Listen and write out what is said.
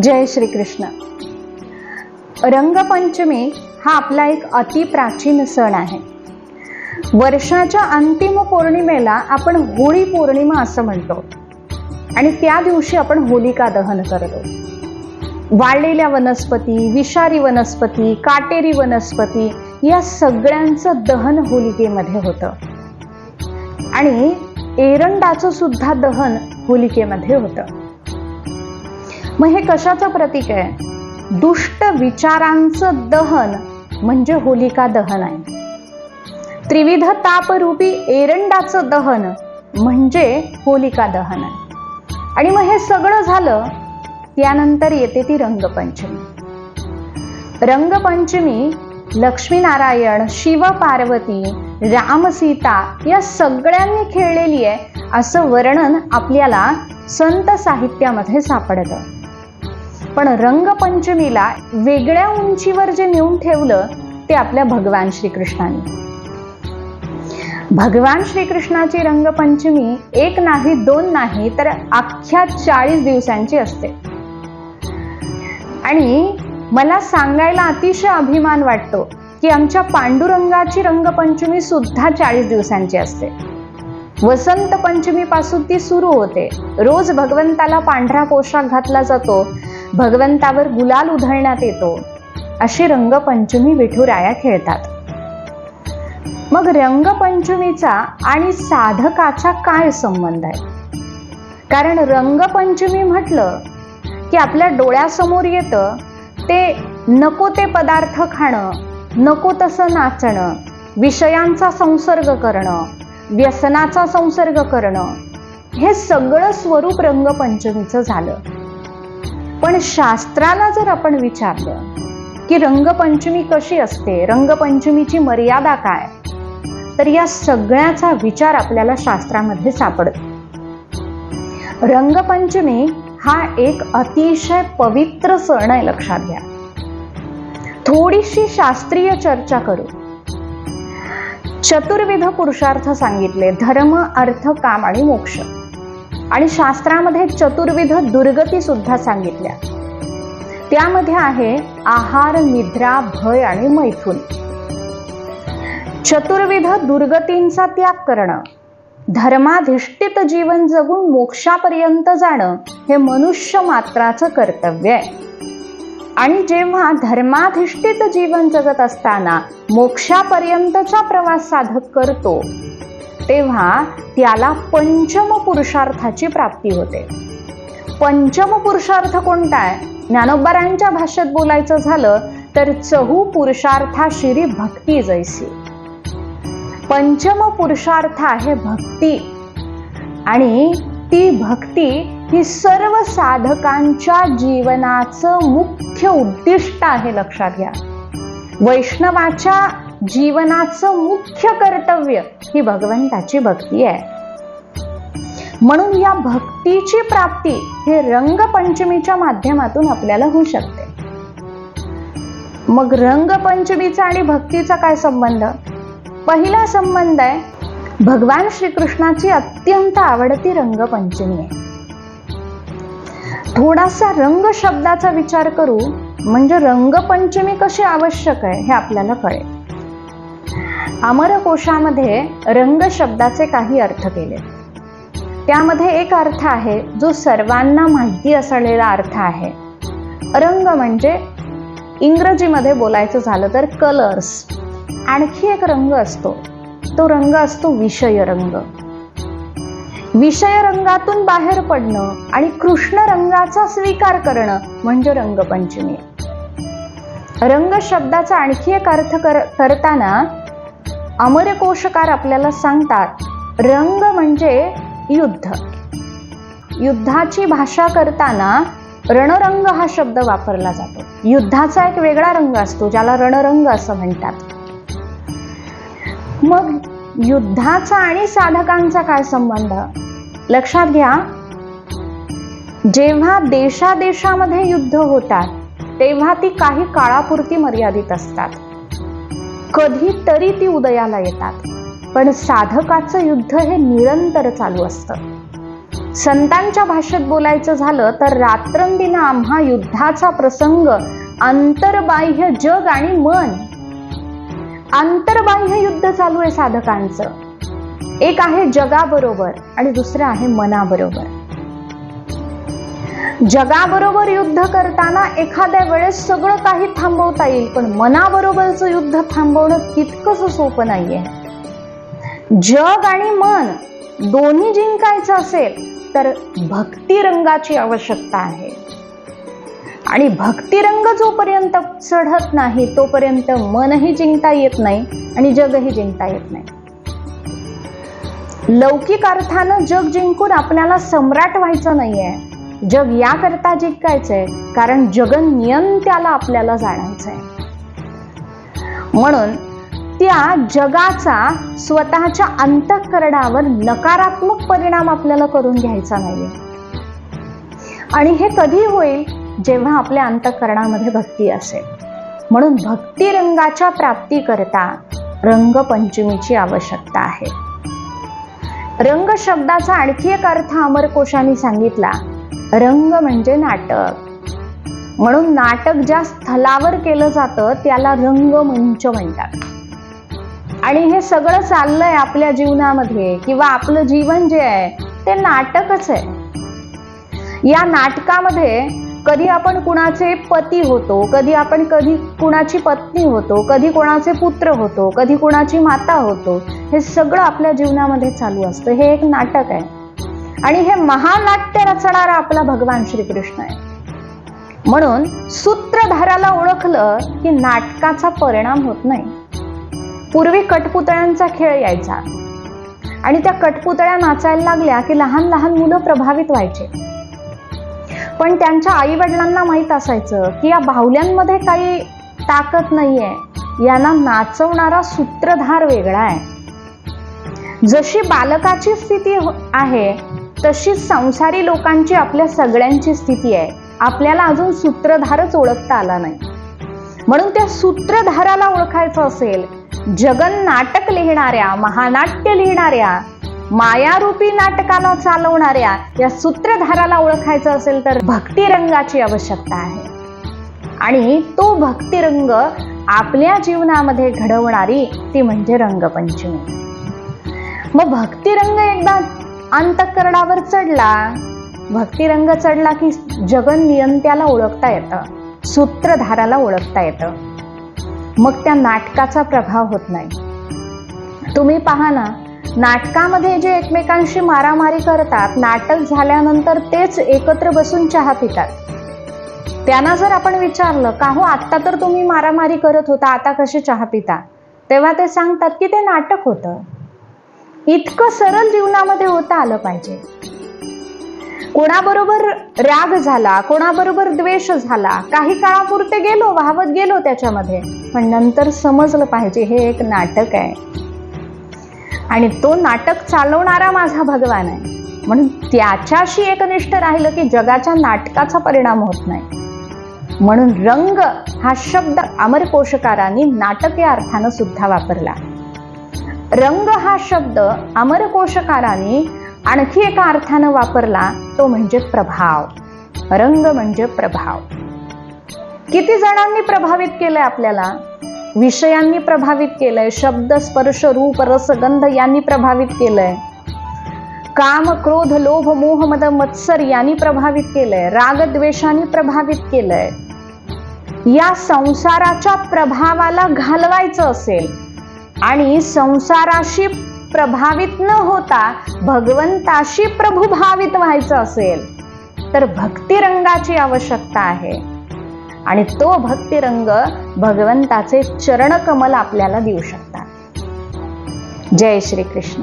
जय श्रीकृष्ण. रंगपंचमी हा आपला एक अतिप्राचीन सण आहे. वर्षाच्या अंतिम पौर्णिमेला आपण होळी पौर्णिमा असं म्हणतो. आणि त्या दिवशी आपण होलिका दहन करतो. वाळलेल्या वनस्पती विषारी वनस्पती काटेरी वनस्पती या सगळ्यांचं दहन होलिकेमध्ये होतं. आणि एरंडाचं सुद्धा दहन होलिकेमध्ये होतं. मग हे कशाचं प्रतीक आहे? दुष्ट विचारांचं दहन म्हणजे होलिका दहन आहे. त्रिविध तापरूपी एरंडाचं दहन म्हणजे होलिका दहन आहे. आणि मग हे सगळं झालं त्यानंतर येते ती रंगपंचमी. रंगपंचमी लक्ष्मीनारायण शिव पार्वती राम सीता या सगळ्यांनी खेळलेली आहे असं वर्णन आपल्याला संत साहित्यामध्ये सापडतं. पण रंगपंचमीला वेगळ्या उंचीवर जे नेऊन ठेवलं ते आपल्या भगवान श्रीकृष्णाने. भगवान श्रीकृष्णाची रंगपंचमी एक नाही दोन नाही तर अख्ख्या चाळीस दिवसांची असते. आणि मला सांगायला अतिशय अभिमान वाटतो की आमच्या पांडुरंगाची रंगपंचमी सुद्धा चाळीस दिवसांची असते. वसंत पंचमीपासून ती सुरू होते. रोज भगवंताला पांढरा पोशाख घातला जातो. भगवंतावर गुलाल उधळण्यात येतो. अशी रंगपंचमी विठुराया खेळतात. मग रंगपंचमीचा आणि साधकाचा काय संबंध आहे? कारण रंगपंचमी म्हटलं की आपल्या डोळ्यासमोर येतं ते नको ते पदार्थ खाणं नको तसं नाचणं विषयांचा संसर्ग करणं व्यसनाचा संसर्ग करणं हे सगळं स्वरूप रंगपंचमीचं झालं. पण शास्त्राला जर आपण विचारलं की रंगपंचमी कशी असते रंगपंचमीची मर्यादा काय तर या सगळ्याचा विचार आपल्याला शास्त्रामध्ये सापडतो. रंगपंचमी हा एक अतिशय पवित्र सण आहे लक्षात घ्या. थोडीशी शास्त्रीय चर्चा करू. चतुर्विध पुरुषार्थ सांगितले धर्म अर्थ काम आणि मोक्ष. आणि शास्त्रामध्ये चतुर्विध दुर्गती सुद्धा सांगितल्या. त्यामध्ये आहे आहार निद्रा भय आणि मैथून. चतुर्विध दुर्गतींचा त्याग करणं धर्माधिष्ठित जीवन जगून मोक्षापर्यंत जाणं हे मनुष्य मात्राचं कर्तव्य आहे. आणि जेव्हा धर्माधिष्ठित जीवन जगत असताना मोक्षापर्यंतचा प्रवास साधक करतो तेव्हा त्याला पंचम पुरुषार्थाची प्राप्ती होते. पंचम पुरुषार्थ कोणता आहे? ज्ञानोबारांच्या भाषेत बोलायचं झालं तर चहू पुरुषार्था शिरी भक्ती जैसी. पंचम पुरुषार्थ आहे भक्ती. आणि ती भक्ती ही सर्व साधकांच्या जीवनाचं मुख्य उद्दिष्ट आहे लक्षात घ्या. वैष्णवाच्या जीवनाचं मुख्य कर्तव्य ही भगवंताची भक्ती आहे. म्हणून या भक्तीची प्राप्ती हे रंगपंचमीच्या माध्यमातून आपल्याला होऊ शकते. मग रंगपंचमीचा आणि भक्तीचा काय संबंध? पहिला संबंध आहे भगवान श्रीकृष्णाची अत्यंत आवडती रंगपंचमी आहे. थोडासा रंग शब्दाचा विचार करू म्हणजे रंगपंचमी कशी आवश्यक आहे हे आपल्याला कळेल. अमरकोशामध्ये रंग शब्दाचे काही अर्थ केले. त्यामध्ये एक अर्थ आहे जो सर्वांना माहिती असलेला अर्थ आहे. रंग म्हणजे इंग्रजीमध्ये बोलायचं झालं तर कलर्स आणखी एक रंग असतो. तो रंग असतो विषय रंग. विषय रंगातून बाहेर पडणं आणि कृष्ण रंगाचा स्वीकार करणं म्हणजे रंगपंचमी. रंग शब्दाचा आणखी एक अर्थ कर करताना अमरकोशकार आपल्याला सांगतात रंग म्हणजे युद्ध. युद्धाची भाषा करताना रणरंग हा शब्द वापरला जातो. युद्धाचा एक वेगळा रंग असतो ज्याला रणरंग असं म्हणतात. मग युद्धाचा आणि साधकांचा काय संबंध? लक्षात घ्या जेव्हा देशादेशामध्ये युद्ध होतात तेव्हा ती काही काळापुरती मर्यादित असतात. कधीतरी ती उदयाला येतात. पण साधकाचं युद्ध हे निरंतर चालू असतं. संतांच्या भाषेत बोलायचं झालं तर रात्रंदिन आम्हा युद्धाचा प्रसंग अंतर्बाह्य जग आणि मन. आंतरबाह्य युद्ध चालू आहे साधकांचं. एक आहे जगाबरोबर आणि दुसरं आहे मनाबरोबर. जगाबरोबर युद्ध करताना एखाद्या वेळेस सगळं काही थांबवता येईल पण मनाबरोबरचं युद्ध थांबवणं तितकंच सोपं नाहीये. जग आणि मन दोन्ही जिंकायचं असेल तर भक्ती रंगाची आवश्यकता आहे. आणि भक्तिरंग जोपर्यंत चढत नाही तोपर्यंत मनही जिंकता येत नाही आणि जगही जिंकता येत नाही. लौकिक अर्थानं जग जिंकून आपल्याला सम्राट व्हायचं नाहीये. जग याकरता जिंकायचंय कारण जगन नियंत्याला आपल्याला जाणायचंय. म्हणून त्या जगाचा स्वतःच्या अंतःकरणावर नकारात्मक परिणाम आपल्याला करून घ्यायचा नाहीये. आणि हे कधी होईल जेव्हा आपल्या अंतःकरणामध्ये भक्ती असेल. म्हणून भक्ती रंगाच्या प्राप्तीकरता रंगपंचमीची आवश्यकता आहे. रंग शब्दाचा आणखी एक अर्थ अमरकोशांनी सांगितला रंग म्हणजे नाटक. म्हणून नाटक ज्या स्थलावर केलं जातं त्याला रंगमंच म्हणतात. आणि हे सगळं चाललंय आपल्या जीवनामध्ये किंवा आपलं जीवन जे आहे ते नाटकच आहे. या नाटकामध्ये कधी आपण कुणाचे पती होतो कधी आपण कधी कुणाची पत्नी होतो कधी कोणाचे पुत्र होतो कधी कुणाची माता होतो हे सगळं आपल्या जीवनामध्ये चालू असतं. हे एक नाटक आहे. आणि हे महानाट्य रचणारा आपला भगवान श्रीकृष्ण आहे. म्हणून सूत्रधाराला ओळखलं की नाटकाचा परिणाम होत नाही. पूर्वी कठपुतळ्यांचा खेळ यायचा. आणि त्या कठपुतळ्या नाचायला लागल्या की लहान लहान मुलं प्रभावित व्हायचे. पण त्यांच्या आई वडिलांना माहीत असायचं की या बाहुल्यांमध्ये काही ताकद नाहीये. यांना नाचवणारा सूत्रधार वेगळा आहे. जशी बालकाची स्थिती हो- आहे तशी संसारी लोकांची आपल्या सगळ्यांची स्थिती आहे. आपल्याला अजून सूत्रधारच ओळखता आला नाही. म्हणून त्या सूत्रधाराला ओळखायचं असेल जगन नाटक लिहिणाऱ्या महानाट्य लिहिणाऱ्या मायारूपी नाटकाला चालवणाऱ्या या सूत्रधाराला ओळखायचं असेल तर भक्तिरंगाची आवश्यकता आहे. आणि तो भक्तिरंग आपल्या जीवनामध्ये घडवणारी ती म्हणजे रंगपंचमी. मग भक्तिरंग एकदा अंतकरणावर चढला. भक्तिरंग चढला की जगन नियंत्याला ओळखता येतं. सूत्रधाराला ओळखता येतं. मग त्या नाटकाचा प्रभाव होत नाही. तुम्ही पहा ना नाटकामध्ये जे एकमेकांशी मारामारी करतात नाटक झाल्यानंतर तेच एकत्र बसून चहा पितात. त्यांना जर आपण विचारलं का हो आत्ता तर तुम्ही मारामारी करत होता आता कसे चहा पिता? तेव्हा ते सांगतात की ते नाटक होतं. इतकं सरळ जीवनामध्ये होता आलं पाहिजे. कोणाबरोबर राग झाला कोणाबरोबर द्वेष झाला काही काळापुरते गेलो वाहवत गेलो त्याच्यामध्ये पण नंतर समजलं पाहिजे हे एक नाटक आहे. आणि तो नाटक चालवणारा माझा भगवान आहे. म्हणून त्याच्याशी एकनिष्ठ राहिलं की जगाच्या नाटकाचा परिणाम होत नाही. म्हणून रंग हा शब्द अमरकोशकारांनी नाटक या अर्थानं सुद्धा वापरला. रंग हा शब्द अमरकोशकारांनी आणखी एका अर्थानं वापरला तो म्हणजे प्रभाव. रंग म्हणजे प्रभाव. किती जणांनी प्रभावित केलंय आपल्याला? विषयांनी प्रभावित केलंय शब्द स्पर्श रूप रसगंध यांनी प्रभावित केलंय. काम क्रोध लोभ मोह मद मत्सर यांनी प्रभावित केलंय रागद्वेषाने प्रभावित केलंय. या संसाराच्या प्रभावाला घालवायचं असेल आणि संसाराशी प्रभावित न होता भगवंताशी प्रभुभावित व्हायचं असेल तर भक्तिरंगाची आवश्यकता आहे. आणि तो भक्तिरंग भगवंताचे चरणकमल आपल्याला देऊ शकतात. जय श्री कृष्ण